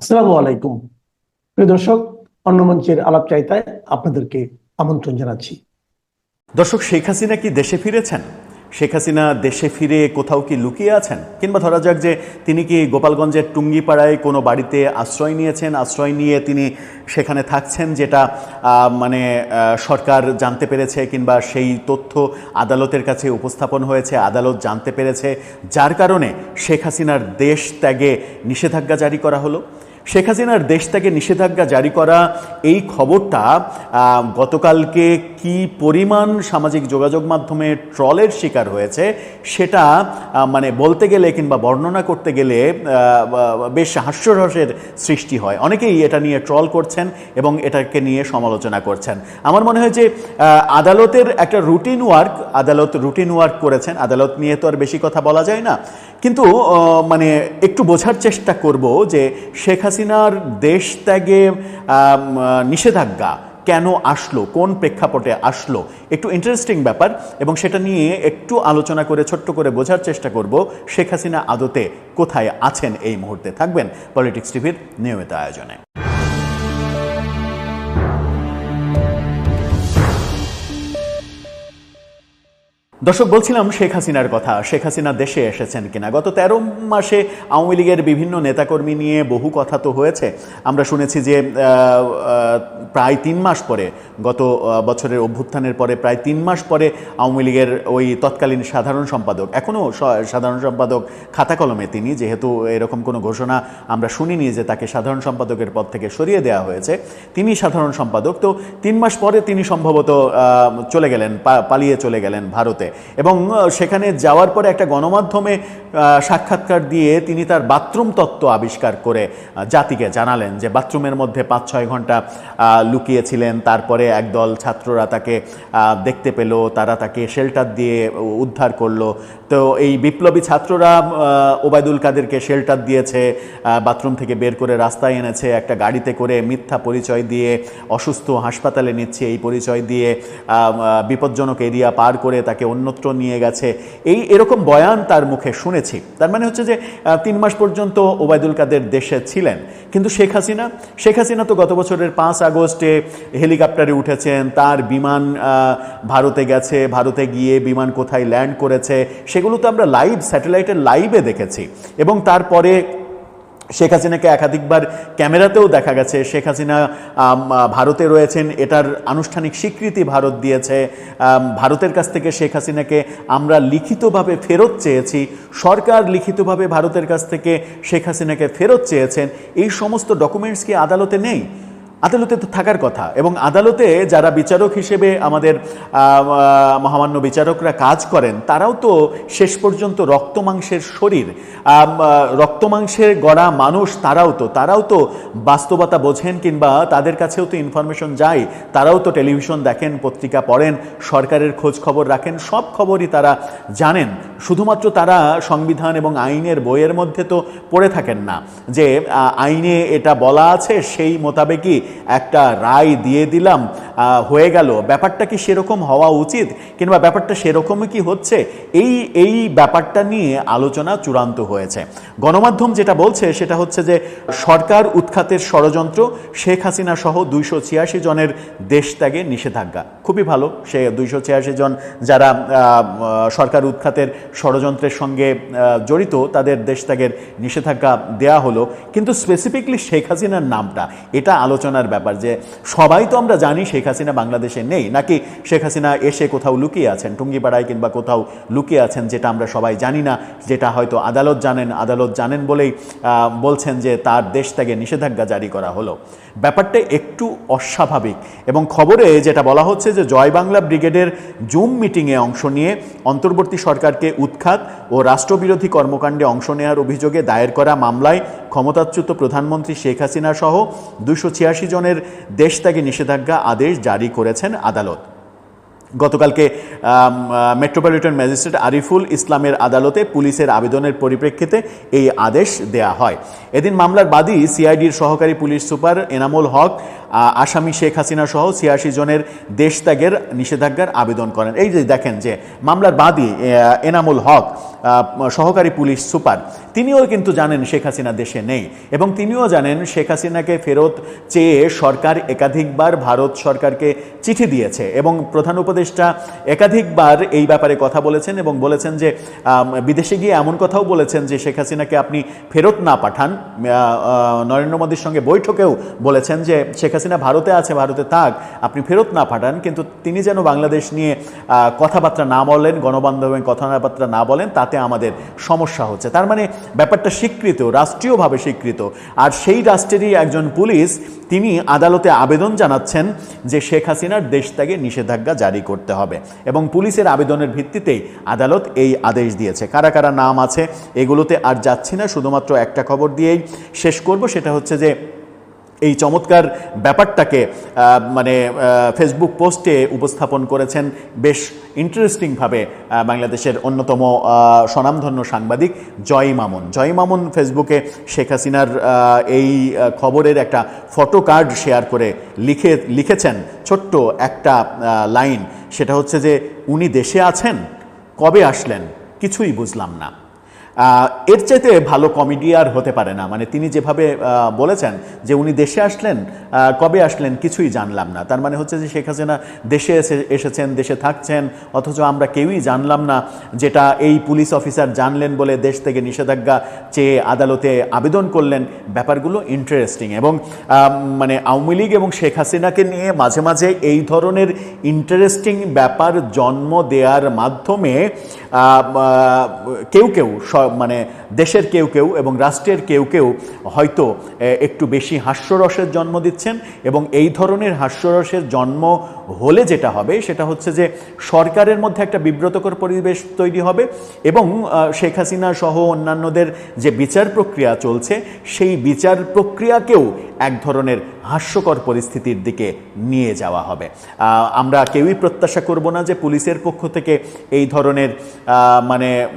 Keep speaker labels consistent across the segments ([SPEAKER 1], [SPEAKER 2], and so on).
[SPEAKER 1] আসসালামু আলাইকুম। প্রিয় দর্শক, অন্য মঞ্চের আলাপ চাইতায় আপনাদেরকে আমন্ত্রণ জানাচ্ছি।
[SPEAKER 2] দর্শক, শেখ হাসিনা কি দেশে ফিরেছেন? শেখ হাসিনা দেশে ফিরে কোথাও কি লুকিয়ে আছেন? কিংবা ধরা যাক যে তিনি কি গোপালগঞ্জের টুঙ্গিপাড়ায় কোনো বাড়িতে আশ্রয় নিয়েছেন, আশ্রয় নিয়ে তিনি সেখানে থাকছেন যেটা মানে সরকার জানতে পেরেছে কিংবা সেই তথ্য আদালতের কাছে উপস্থাপন হয়েছে, আদালত জানতে পেরেছে। যার কারণে শেখ হাসিনার দেশ ত্যাগে নিষেধাজ্ঞা জারি করা হলো। শেখ হাসিনার দেশ থেকে নিষেধাজ্ঞা জারি করা এই খবরটা গতকালকে কি পরিমাণ সামাজিক যোগাযোগ মাধ্যমে ট্রলের শিকার হয়েছে সেটা মানে বলতে গেলে কিংবা বর্ণনা করতে গেলে বেশ হাস্যরসের সৃষ্টি হয়। অনেকেই এটা নিয়ে ট্রল করছেন এবং এটাকে নিয়ে সমালোচনা করছেন। আমার মনে হয় যে আদালতের একটা রুটিন ওয়ার্ক, আদালত রুটিন ওয়ার্ক করেছেন। আদালত নিয়ে তো আর বেশি কথা বলা যায় না। কিন্তু মানে একটু বোঝার চেষ্টা করব যে শেখ হাসিনার দেশ ত্যাগে নিষেধাজ্ঞা কেন আসলো, কোন প্রেক্ষাপটে আসলো, একটু ইন্টারেস্টিং ব্যাপার এবং সেটা নিয়ে একটু আলোচনা করে, ছোট্ট করে বোঝার চেষ্টা করব শেখ হাসিনা আদতে কোথায় আছেন এই মুহূর্তে। থাকবেন পলিটিক্স টিভির নিয়মিত আয়োজনে। দর্শক, বলছিলাম শেখ হাসিনার কথা। শেখ হাসিনা দেশে এসেছেন কিনা? গত তেরো মাসে আওয়ামী লীগের বিভিন্ন নেতাকর্মী নিয়ে বহু কথা তো হয়েছে। আমরা শুনেছি যে প্রায় তিন মাস পরে, গত বছরের অভ্যুত্থানের পরে প্রায় তিন মাস পরে আওয়ামী লীগের ওই তৎকালীন সাধারণ সম্পাদক এখনও সাধারণ সম্পাদক খাতা কলমে তিনি, যেহেতু এরকম কোনো ঘোষণা আমরা শুনিনি যে তাকে সাধারণ সম্পাদকের পদ থেকে সরিয়ে দেওয়া হয়েছে, তিনি সাধারণ সম্পাদক। তো তিন মাস পরে তিনি সম্ভবত চলে গেলেন পালিয়ে চলে গেলেন ভারতে। এবং সেখানে যাওয়ার পরে একটা গণমাধ্যমে সাক্ষাৎকার দিয়ে তিনি তার বাথরুম তত্ত্ব আবিষ্কার করে জাতিকে জানালেন যে বাথরুমের মধ্যে পাঁচ, ছয় ঘণ্টা লুকিয়েছিলেন। তারপরে একদল ছাত্ররা তাকে দেখতে পেল। তারা তাকে শেল্টার দিয়ে উদ্ধার করল। তো এই বিপ্লবী ছাত্ররা ওবায়দুল কাদেরকে শেল্টার দিয়েছে বাথরুম থেকে বের করে রাস্তায় এনেছে, একটা গাড়িতে করে মিথ্যা পরিচয় দিয়ে, অসুস্থ হাসপাতালে নিচ্ছে। এই পরিচয় দিয়ে বিপজ্জনক এরিয়া পার করে তাকে অন্যত্র নিয়ে গেছে। এই এরকম বয়ান তার মুখে শুনেছি। তার মানে হচ্ছে যে তিন মাস পর্যন্ত ওবায়দুল কাদের দেশে ছিলেন। কিন্তু শেখ হাসিনা শেখ হাসিনা তো গত বছরের পাঁচ আগস্টে হেলিকপ্টারে উঠেছেন, তার বিমান ভারতে গেছে, ভারতে গিয়ে বিমান কোথায় ল্যান্ড করেছে, সেগুলো তো আমরা লাইভ, স্যাটেলাইটের লাইভে দেখেছি। এবং তারপরে শেখ হাসিনাকে একাধিকবার ক্যামেরাতেও দেখা গেছে। শেখ হাসিনা ভারতে রয়েছেন, এটার আনুষ্ঠানিক স্বীকৃতি ভারত দিয়েছে। ভারতের কাছ থেকে শেখ হাসিনাকে আমরা লিখিতভাবে ফেরত চেয়েছি। সরকার লিখিতভাবে ভারতের কাছ থেকে শেখ হাসিনাকে ফেরত চেয়েছেন। এই সমস্ত ডকুমেন্টস কি আদালতে নেই? আদালতে তো থাকার কথা। এবং আদালতে যারা বিচারক হিসেবে আমাদের মহামান্য বিচারকরা কাজ করেন, তারাও তো শেষ পর্যন্ত রক্তমাংসের শরীর। রক্তমাংসের গড়া মানুষ তারাও তো তারাও তো বাস্তবতা বোঝেন কিংবা তাদের কাছেও তো ইনফরমেশন যায়, তারাও তো টেলিভিশন দেখেন, পত্রিকা পড়েন, সরকারের খোঁজ খবর রাখেন, সব খবরই তারা জানেন। শুধুমাত্র তারা সংবিধান এবং আইনের বইয়ের মধ্যে তো পড়ে থাকেন না। যে আইনে এটা বলা আছে, সেই মোতাবেকই একটা রায় দিয়ে দিলাম হয়ে গেল। ব্যাপারটা কি সেরকম হওয়া উচিত কিংবা ব্যাপারটা সেরকমই কি হচ্ছে? এই এই ব্যাপারটা নিয়ে আলোচনা চূড়ান্ত হয়েছে। গণমাধ্যম যেটা বলছে সেটা হচ্ছে যে সরকার উৎখাতের ষড়যন্ত্র, শেখ হাসিনা সহ দুইশো ছিয়াশি জনের দেশ ত্যাগে নিষেধাজ্ঞা। খুবই ভালো, সে দুইশো ছিয়াশি জন যারা সরকার উৎখাতের ষড়যন্ত্রের সঙ্গে জড়িত, তাদের দেশ ত্যাগের নিষেধাজ্ঞা দেয়া হলো। কিন্তু স্পেসিফিকলি শেখ হাসিনার নামটা, এটা আলোচনার ব্যাপার যে সবাই তো আমরা জানি শেখ হাসিনা বাংলাদেশে নেই, নাকি শেখ হাসিনা এসে কোথাও লুকিয়ে আছেন, টুঙ্গিপাড়ায় কিংবা কোথাও লুকিয়ে আছেন যেটা আমরা সবাই জানি না, যেটা হয়তো আদালত জানেন আদালত জানেন বলেই বলছেন যে তার দেশ থেকে নিষেধাজ্ঞা জারি করা হলো। ব্যাপারটা একটু অস্বাভাবিক এবং খবরে যেটা বলা হচ্ছে যে জয় বাংলা ব্রিগেডের জুম মিটিংয়ে অংশ নিয়ে অন্তর্বর্তী সরকারকে উৎখাত ও রাষ্ট্রবিরোধী কর্মকাণ্ডে অংশ নেওয়ার অভিযোগে দায়ের করা মামলায় ক্ষমতাচ্যুত প্রধানমন্ত্রী শেখ হাসিনা সহ দুশো ছিয়াশি জনের দেশ ত্যাগে নিষেধাজ্ঞা আদেশ জারি করেছেন আদালত। গতকালকে মেট্রোপলিটন ম্যাজিস্ট্রেট আরিফুল ইসলামের আদালতে পুলিশের আবেদনের পরিপ্রেক্ষিতে এই আদেশ দেয়া হয়। এদিন মামলার বাদী সিআইডির সহকারী পুলিশ সুপার এনামুল হক আসামি শেখ হাসিনা সহ ছিয়াশি জনের দেশ ত্যাগের নিষেধাজ্ঞার আবেদন করেন। এই যে দেখেন যে মামলার বাদী এনামুল হক সহকারী পুলিশ সুপার তিনিও কিন্তু জানেন শেখ হাসিনা দেশে নেই এবং তিনিও জানেন শেখ হাসিনাকে ফেরত চেয়ে সরকার একাধিকবার ভারত সরকারকে চিঠি দিয়েছে এবং প্রধান উপদেষ্টা একাধিকবার এই ব্যাপারে কথা বলেছেন এবং বলেছেন যে বিদেশে গিয়ে এমন কথাও বলেছেন যে শেখ হাসিনাকে আপনি ফেরত না পাঠান। নরেন্দ্র মোদীর সঙ্গে বৈঠকেও বলেছেন যে, শেখ হাসিনা ভারতে আছে, ভারতে থাক, আপনি ফেরত না পাঠান। কিন্তু তিনি যেন বাংলাদেশ নিয়ে কথাবার্তা না বলেন গণবান্ধবে কথাবার্তা না বলেন, তাতে আমাদের সমস্যা হচ্ছে। তার মানে ব্যাপারটা স্বীকৃত, রাষ্ট্রীয়ভাবে স্বীকৃত। আর সেই রাষ্ট্রেরই একজন পুলিশ, তিনি আদালতে আবেদন জানাচ্ছেন যে শেখ হাসিনার দেশ ত্যাগে নিষেধাজ্ঞা জারি করতে হবে। এবং পুলিশের আবেদনের ভিত্তিতেই আদালত এই আদেশ দিয়েছে। কারা কারা নাম আছে, এগুলোতে আর যাচ্ছি না। শুধুমাত্র একটা খবর দিয়েই শেষ করব। সেটা হচ্ছে যে এই চমৎকার ব্যাপারটাকে মানে ফেসবুক পোস্টে উপস্থাপন করেছেন বেশ ইন্টারেস্টিংভাবে বাংলাদেশের অন্যতম স্বনামধন্য সাংবাদিক জয় মামুন। জয় মামুন ফেসবুকে শেখ হাসিনার এই খবরের একটা ফটো কার্ড শেয়ার করে লিখে, লিখেছেন ছোট্ট একটা লাইন সেটা হচ্ছে যে, উনি দেশে আছেন? কবে আসলেন? কিছুই বুঝলাম না। এর চাইতে ভালো কমেডি আর হতে পারে না। মানে তিনি যেভাবে বলেছেন যে উনি দেশে আসলেন কবে আসলেন কিছুই জানলাম না। তার মানে হচ্ছে যে শেখ হাসিনা দেশে এসে, এসেছেন, দেশে থাকছেন, অথচ আমরা কেউই জানলাম না যেটা এই পুলিশ অফিসার জানলেন বলে দেশ থেকে নিষেধাজ্ঞা চেয়ে আদালতে আবেদন করলেন। ব্যাপারগুলো ইন্টারেস্টিং এবং মানে আওয়ামী লীগ এবং শেখ হাসিনাকে নিয়ে মাঝে মাঝে এই ধরনের ইন্টারেস্টিং ব্যাপার জন্ম দেওয়ার মাধ্যমে কেউ কেউ মানে দেশের কেউ কেউ এবং রাষ্ট্রের কেউ কেউ হয়তো একটু বেশি হাস্যরসের জন্ম দিচ্ছেন এবং এই ধরনের হাস্যরসের জন্ম হলে যেটা হবে সেটা হচ্ছে যে সরকারের মধ্যে একটা বিব্রতকর পরিবেশ তৈরি হবে এবং শেখ হাসিনা সহ অন্যান্যদের যে বিচার প্রক্রিয়া চলছে সেই বিচার প্রক্রিয়াকেও এক ধরনের হাস্যকর পরিস্থিতির দিকে নিয়ে যাওয়া হবে। আমরা কেউই প্রত্যাশা করব না যে পুলিশের পক্ষ থেকে এই ধরনের মানে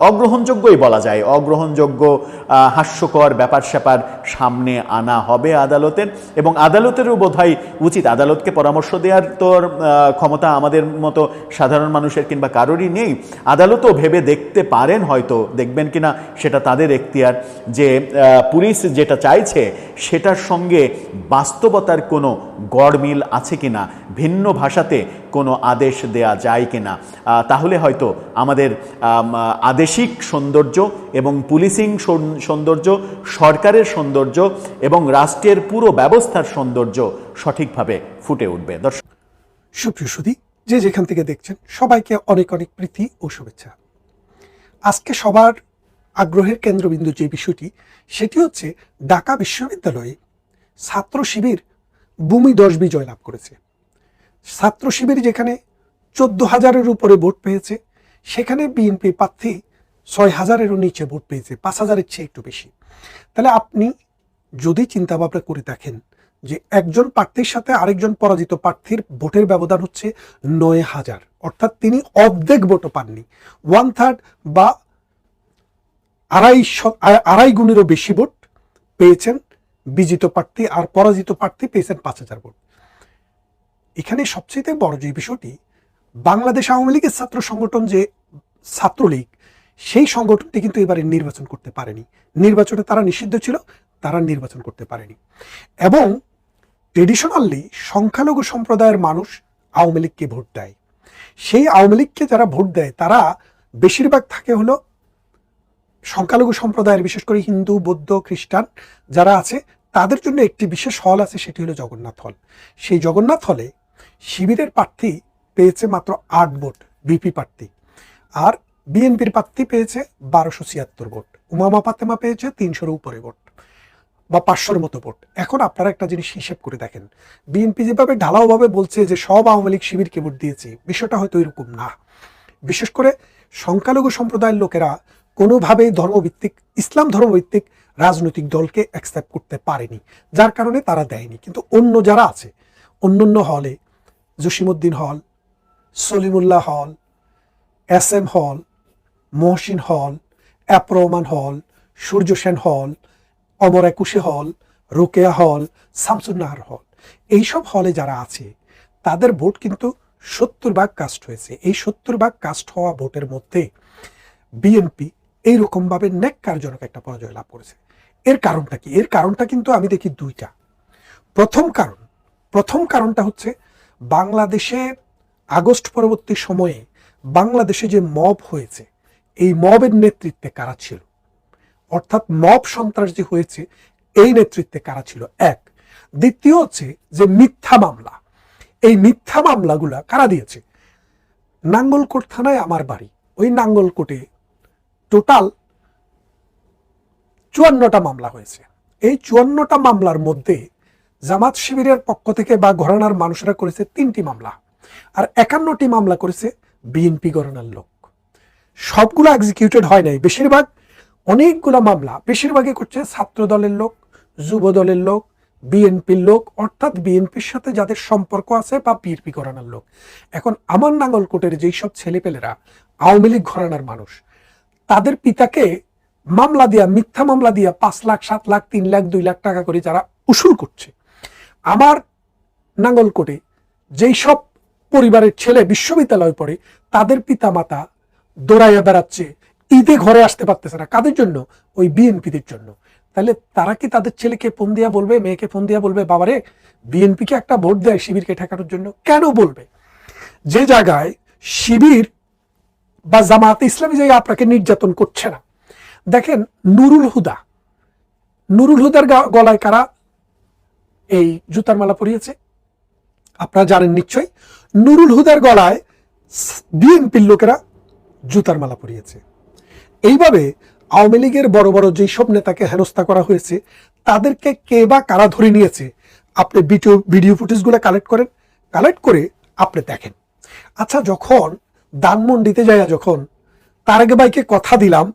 [SPEAKER 2] অগ্রহণযোগ্যই বলা যায়। অগ্রহণযোগ্য হাস্যকর ব্যাপার স্যাপার সামনে আনা হবে আদালতের। এবং আদালতেরও বোধহয় উচিত। আদালতকে পরামর্শ দেওয়ার তো আর, আহ, ক্ষমতা আমাদের মতো সাধারণ মানুষের কিংবা কারোরই নেই। আদালতও ভেবে দেখতে পারেন হয়তো দেখবেন কিনা সেটা তাদের এখতিয়ার যে পুলিশ যেটা চাইছে সেটার সঙ্গে বাস্তবতার কোনো গড়মিল আছে কিনা ভিন্ন ভাষাতে কোনো আদেশ দেয়া যায় কিনা। আহ, তাহলে হয়তো আমাদের আদেশিক সৌন্দর্য এবং পুলিশিং সৌন্দর্য সরকারের সৌন্দর্য এবং রাষ্ট্রের পুরো ব্যবস্থার সৌন্দর্য সঠিকভাবে ফুটে উঠবে। দর্শক
[SPEAKER 3] সুপ্রিয় সুদী যে যেখান থেকে দেখছেন সবাইকে অনেক অনেক প্রীতি ও শুভেচ্ছা। আজকে সবার আগ্রহের কেন্দ্রবিন্দু যে বিষয়টি সেটি হচ্ছে ঢাকা বিশ্ববিদ্যালয়ে ছাত্র শিবির ভূমি দশ বিজয় লাভ করেছে। ছাত্র শিবির যেখানে চোদ্দ হাজারের উপরে ভোট পেয়েছে, সেখানে বিএনপি প্রার্থী ছয় হাজারেরও নিচে ভোট পেয়েছে, পাঁচ হাজারের চেয়ে একটু বেশি। তাহলে আপনি যদি চিন্তা ভাবনা করে দেখেন যে একজন প্রার্থীর সাথে আরেকজন পরাজিত প্রার্থীর ভোটের ব্যবধান হচ্ছে নয় হাজার, অর্থাৎ তিনি অর্ধেক ভোটও পাননি ওয়ান থার্ড বা আড়াই আড়াই গুণেরও বেশি ভোট পেয়েছেন বিজিত প্রার্থী আর পরাজিত প্রার্থী পেয়েছেন পাঁচ হাজার ভোট। এখানে সবচেয়ে বড় যে বিষয়টি, বাংলাদেশ আওয়ামী লীগের ছাত্র সংগঠন যে ছাত্রলীগ, সেই সংগঠনটি কিন্তু এবারে নির্বাচন করতে পারেনি। নির্বাচনে তারা নিষিদ্ধ ছিল, তারা নির্বাচন করতে পারেনি। এবং ট্রেডিশনালি সংখ্যালঘু সম্প্রদায়ের মানুষ আওয়ামী লীগকে ভোট দেয়। সেই আওয়ামী লীগকে যারা ভোট দেয়, তারা বেশিরভাগ থাকে হলো সংখ্যালঘু সম্প্রদায়ের, বিশেষ করে হিন্দু, বৌদ্ধ, খ্রিস্টান যারা আছে, তাদের জন্য একটি বিশেষ হল আছে, সেটি হলো জগন্নাথ হল। সেই জগন্নাথ হলে শিবিরের প্রার্থী পেয়েছে মাত্র আট ভোট, বিপি প্রার্থী। আর বিএনপির প্রার্থী পেয়েছে বারোশো ছিয়াত্তর ভোট, উমামা ফাতেমা পেয়েছে তিনশোর উপরে ভোট বা পাঁচশোর মতো ভোট। এখন আপনারা একটা জিনিস হিসেব করে দেখেন, বিএনপি যেভাবে ঢালাওভাবে বলছে যে সব আওয়ামী লীগ শিবিরকে ভোট দিয়েছে, বিষয়টা হয়তো এরকম না। বিশেষ করে সংখ্যালঘু সম্প্রদায়ের লোকেরা কোনোভাবেই ধর্মভিত্তিক, ইসলাম ধর্মভিত্তিক রাজনৈতিক দলকে অ্যাকসেপ্ট করতে পারেনি, যার কারণে তারা দেয়নি। কিন্তু অন্য যারা আছে, অন্যান্য হলে জসিমুদ্দিন হল, সলিমুল্লাহ হল, এস এম হল, মহসিন হল অ্যাপ রহমান হল সূর্য সেন হল, অমর একুশে হল, রোকেয়া হল, শামসুন্নাহার হল। এইসব হলে যারা আছে, তাদের ভোট কিন্তু সত্তর ভাগ কাস্ট হয়েছে। এই সত্তর ভাগ কাস্ট হওয়া ভোটের মধ্যে বিএনপি এইরকম ভাবে ন্যাক্কারজনক একটা পরাজয় লাভ করেছে। এর কারণটা কি? এর কারণটা কিন্তু আমি দেখি দুইটা। প্রথম কারণ, প্রথম কারণটা হচ্ছে বাংলাদেশে আগস্ট পরবর্তী সময়ে বাংলাদেশে যে মব হয়েছে, এই মবের নেতৃত্বে কারা ছিল? অর্থাৎ মব সন্ত্রাস যে হয়েছে, এই নেতৃত্বে কারা ছিল? এক। দ্বিতীয় হচ্ছে যে মিথ্যা মামলা। এই মিথ্যা মামলাগুলা কারা দিয়েছে? নাঙ্গলকোট থানায় আমার বাড়ি। ওই নাঙ্গলকোটে টোটাল চুয়ান্নটা মামলা হয়েছে। এই চুয়ান্নটা মামলার মধ্যে জামাত শিবিরের পক্ষ থেকে বা ঘরানার মানুষরা করেছে তিনটি মামলা আর একান্নটি মামলা করেছে বিএনপি ঘরানার লোক। সবগুলো এক্সিকিউটেড হয় নাই। বেশিরভাগ অনেকগুলো মামলা, বেশিরভাগই করছে ছাত্র দলের লোক যুব দলের লোক, বিএনপির লোক, অর্থাৎ বিএনপির সাথে যাদের সম্পর্ক আছে বা বিএনপি ঘরানার লোক। এখন আমার নাঙ্গলকোটের যেই সব ছেলেপেলেরা, আওয়ামী লীগ ঘরানার মানুষ, তাদের পিতাকে মামলা দিয়া, মিথ্যা মামলা দিয়া পাঁচ লাখ, সাত লাখ, তিন লাখ, দুই লাখ টাকা করে যারা উসুল করছে। আমার নাঙ্গলকোটে যেই সব পরিবারের ছেলে বিশ্ববিদ্যালয়ে পড়ে, তাদের পিতা মাতা দৌড়াইয়া বেড়াচ্ছে, ঈদে ঘরে আসতে পারতেছে না। কাদের জন্য? ওই বিএনপিদের জন্য। তাহলে তারা কি তাদের ছেলেকে ফোন দিয়া বলবে, মেয়েকে ফোন দিয়া বলবে, বাবারে, বিএনপিকে একটা ভোট দেয় শিবিরকে ঠেকানোর জন্য? কেন বলবে? যে জায়গায় শিবির বা জামাত ইসলামী জায়গায় আপনাকে নির্যাতন করছে না। দেখেন নুরুল হুদা। নুরুল হুদার গলায় কারা এই জুতার মালা পরিয়েছে? আপনারা জানেন নিশ্চয়ই, নুরুল হুদার গলায় বিএনপির লোকেরা জুতার মালা পরিয়েছে। এইভাবে আওয়ামী লীগের বড় বড় যেই সব নেতাকে হেনস্থা করা হয়েছে, তাদেরকে কে বা কারা ধরে নিয়েছে? আপনি ভিডিও ভিডিও ফুটেজগুলো কালেক্ট করেন কালেক্ট করে আপনি দেখেন। আচ্ছা যখন দানমন্ডিতে যাইয়া যখন তারেক ভাইকে কথা দিলাম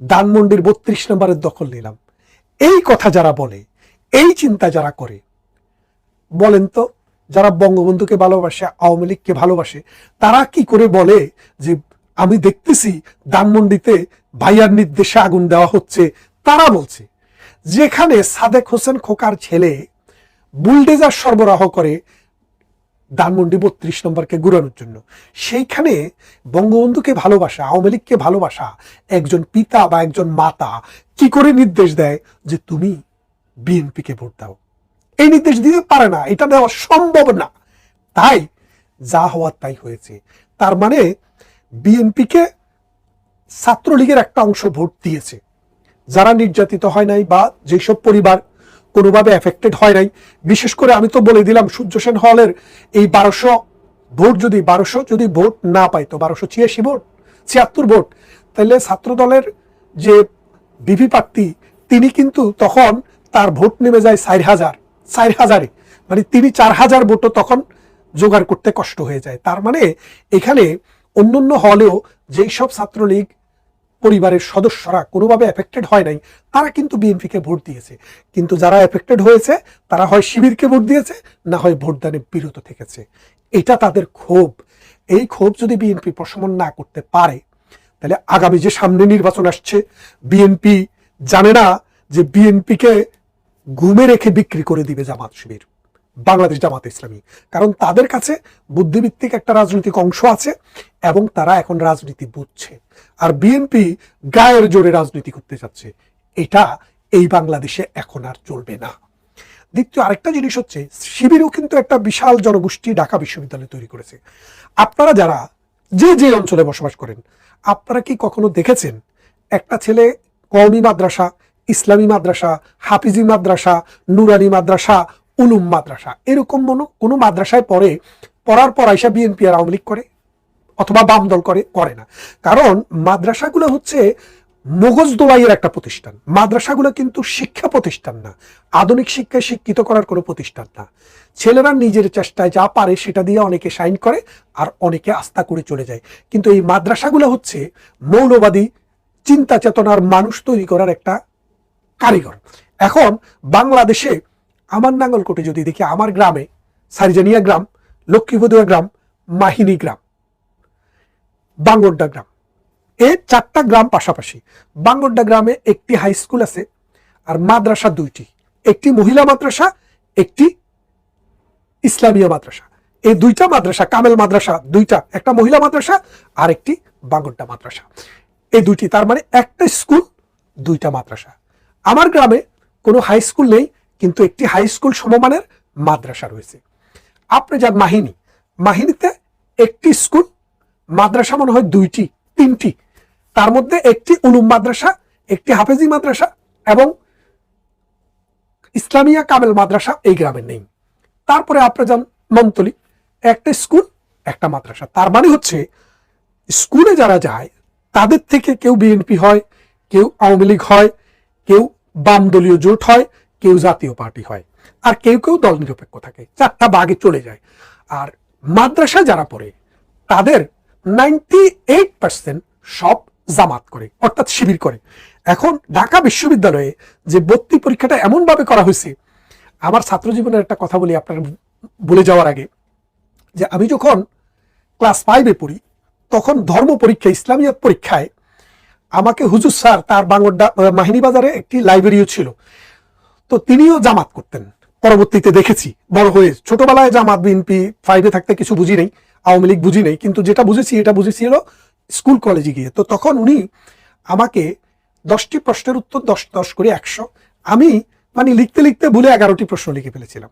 [SPEAKER 3] দানমন্ডির বত্রিশ নম্বরের দখল নিলাম। এই কথা যারা বলে এই চিন্তা যারা করে, বলেন তো, যারা বঙ্গবন্ধুকে ভালোবাসে, আওয়ামী লীগকে ভালোবাসে, তারা কি করে বলে যে আমি দেখতেছি ধানমন্ডিতে ভাইয়ার নির্দেশে আগুন দেওয়া হচ্ছে? তারা বলছে, যেখানে সাদেক হোসেন খোকার ছেলে বুলডেজার সরবরাহ করে ধানমন্ডি বত্রিশ নম্বরকে ঘুরানোর জন্য, সেইখানে বঙ্গবন্ধুকে ভালোবাসা, আওয়ামী লীগকে ভালোবাসা, একজন পিতা বা একজন মাতা কি করে নির্দেশ দেয় যে তুমি বিএনপিকে ভোট দাও। এই নির্দেশ দিতে পারে না, এটা দেওয়া সম্ভব না। তাই যা হওয়ার তাই হয়েছে। তার মানে বিএনপিকে ছাত্রলীগের একটা অংশ ভোট দিয়েছে। যারা নির্যাতিত হয় নাই বা যেসব পরিবার কোনোভাবে এফেক্টেড হয় নাই, বিশেষ করে আমি তো বলে দিলাম সূর্য সেন হলের এই বারোশো ভোট যদি, বারোশো যদি ভোট না পাইতো বারোশো ছিয়াশি ভোট, ছিয়াত্তর ভোট তাহলে ছাত্র দলের যে বিপি প্রার্থী, তিনি কিন্তু তখন তার ভোট নেমে যায় চার হাজার, চার হাজারে। মানে তিনি চার হাজার ভোটও তখন জোগাড় করতে কষ্ট হয়ে যায়। তার মানে এখানে অন্যান্য হলেও যেই সব ছাত্রলীগ পরিবারের সদস্যরা কোনোভাবে এফেক্টেড হয় নাই, তারা কিন্তু বিএনপিকে ভোট দিয়েছে। কিন্তু যারা এফেক্টেড হয়েছে, তারা হয় শিবিরকে ভোট দিয়েছে, না হয় ভোটদানে বিরত থেকেছে। এটা তাদের ক্ষোভ। এই ক্ষোভ যদি বিএনপি প্রশমন না করতে পারে, তাহলে আগামী যে সামনে নির্বাচন আসছে, বিএনপি জানে না যে বিএনপিকে ঘুমে রেখে বিক্রি করে দিবে জামাত শিবির, বাংলাদেশ জামাত ইসলামী। কারণ তাদের কাছে বুদ্ধিভিত্তিক একটা রাজনৈতিক অংশ আছে এবং তারা এখন রাজনীতি বুঝছে। আর বিএনপি গায়ের জোরে রাজনীতি করতে যাচ্ছে। এটা এই বাংলাদেশে এখন আর চলবে না। দ্বিতীয় আরেকটা জিনিস হচ্ছে, শিবিরও কিন্তু একটা বিশাল জনগোষ্ঠী ঢাকা বিশ্ববিদ্যালয় তৈরি করেছে। আপনারা যারা যে যে অঞ্চলে বসবাস করেন, আপনারা কি কখনো দেখেছেন? একটা ছেলে কওমি মাদ্রাসা ইসলামী মাদ্রাসা, হাফিজি মাদ্রাসা, নুরানি মাদ্রাসা, উলুম মাদ্রাসা। এরকম কোনো মাদ্রাসায় পড়ে, পড়ার পর আইসা বিএনপি আর আওয়ামী করে, অথবা বাম দল করে করে না। কারণ মাদ্রাসাগুলো হচ্ছে মগজ দোলাইয়ের একটা প্রতিষ্ঠান। মাদ্রাসাগুলো কিন্তু শিক্ষা প্রতিষ্ঠান না। আধুনিক শিক্ষায় শিক্ষিত করার কোনো প্রতিষ্ঠান না। ছেলেরা নিজের চেষ্টায় যা পারে সেটা দিয়ে অনেকে সাইন করে আর অনেকে আস্থা করে চলে যায়। কিন্তু এই মাদ্রাসাগুলো হচ্ছে মৌলবাদী, চিন্তা চেতনার মানুষ তৈরি করার একটা কারিগর। এখন বাংলাদেশে আমার নাঙ্গলকোটে যদি দেখি, আমার গ্রামে সারিজানিয়া গ্রাম, লক্ষ্মীপদুয়া গ্রাম, মাহিনী গ্রাম, বাঙ্গড্ডা গ্রাম এই চারটা গ্রাম পাশাপাশি। বাঙ্গড্ডা গ্রামে একটি হাই স্কুল আছে আর মাদ্রাসা দুইটি। একটি মহিলা মাদ্রাসা, একটি ইসলামীয় মাদ্রাসা। এই দুইটা মাদ্রাসা, কামেল মাদ্রাসা দুইটা, একটা মহিলা মাদ্রাসা আর একটি বাঙ্গড্ডা মাদ্রাসা। এই দুইটি, তার মানে একটা স্কুল দুইটা মাদ্রাসা। আমার গ্রামে কোনো হাই স্কুল নেই, কিন্তু একটি হাই স্কুল সমমানের মাদ্রাসা রয়েছে। আপনি যান মাহিনী। মাহিনীতে একটি স্কুল মাদ্রাসা মনে হয় দুইটি, তিনটি। তার মধ্যে একটি উলুম মাদ্রাসা, একটি হাফেজি মাদ্রাসা এবং ইসলামিয়া কামেল মাদ্রাসা এই গ্রামে নেই। তারপরে আপনি যান মন্তলি একটা স্কুল একটা মাদ্রাসা। তার মানে হচ্ছে স্কুলে যারা যায়, তাদের থেকে কেউ বিএনপি হয়, কেউ আওয়ামী লীগ হয় কেউ বাম দলীয় জোট হয়, কেউ জাতীয় পার্টি হয়। আর কেউ কেউ দল নিরপেক্ষ থাকে, চারটা বাগে চলে যায়। আর মাদ্রাসা যারা পড়ে, তাদের নাইনটি এইট পার্সেন্ট সব জামাত করে, অর্থাৎ শিবির করে। এখন ঢাকা বিশ্ববিদ্যালয়ে যে ভর্তি পরীক্ষাটা এমনভাবে করা হয়েছে, আমার ছাত্র জীবনের একটা কথা বলি আপনার বলে যাওয়ার আগে, যে আমি যখন ক্লাস ফাইভে পড়ি, তখন ধর্ম পরীক্ষা, ইসলামিয়াত পরীক্ষায় আমাকে হুজুর স্যার তার বাংলা মাহিনী বাজারে একটি লাইব্রেরিও ছিল। তো তিনিও জামাত করতেন। পরবর্তীতে দেখেছি, বড় হয়ে ছোটবেলায় জামাত বিএনপি ফাইভে থাকতে কিছু বুঝি নেই, আওয়ামী লীগ বুঝি নেই, কিন্তু যেটা বুঝেছি, এটা বুঝেছি স্কুল কলেজে গিয়ে। তো তখন উনি আমাকে দশটি প্রশ্নের উত্তর, দশ দশ করে একশো, আমি মানে লিখতে লিখতে ভুলে এগারোটি প্রশ্ন লিখে ফেলেছিলাম।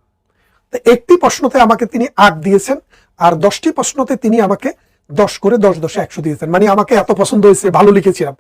[SPEAKER 3] তো একটি প্রশ্নতে আমাকে তিনি আট দিয়েছেন, আর দশটি প্রশ্নতে তিনি আমাকে দশ করে দশ দশে একশো দিয়েছেন। মানে আমাকে এত পছন্দ হয়েছে ভালো লিখেছিলাম।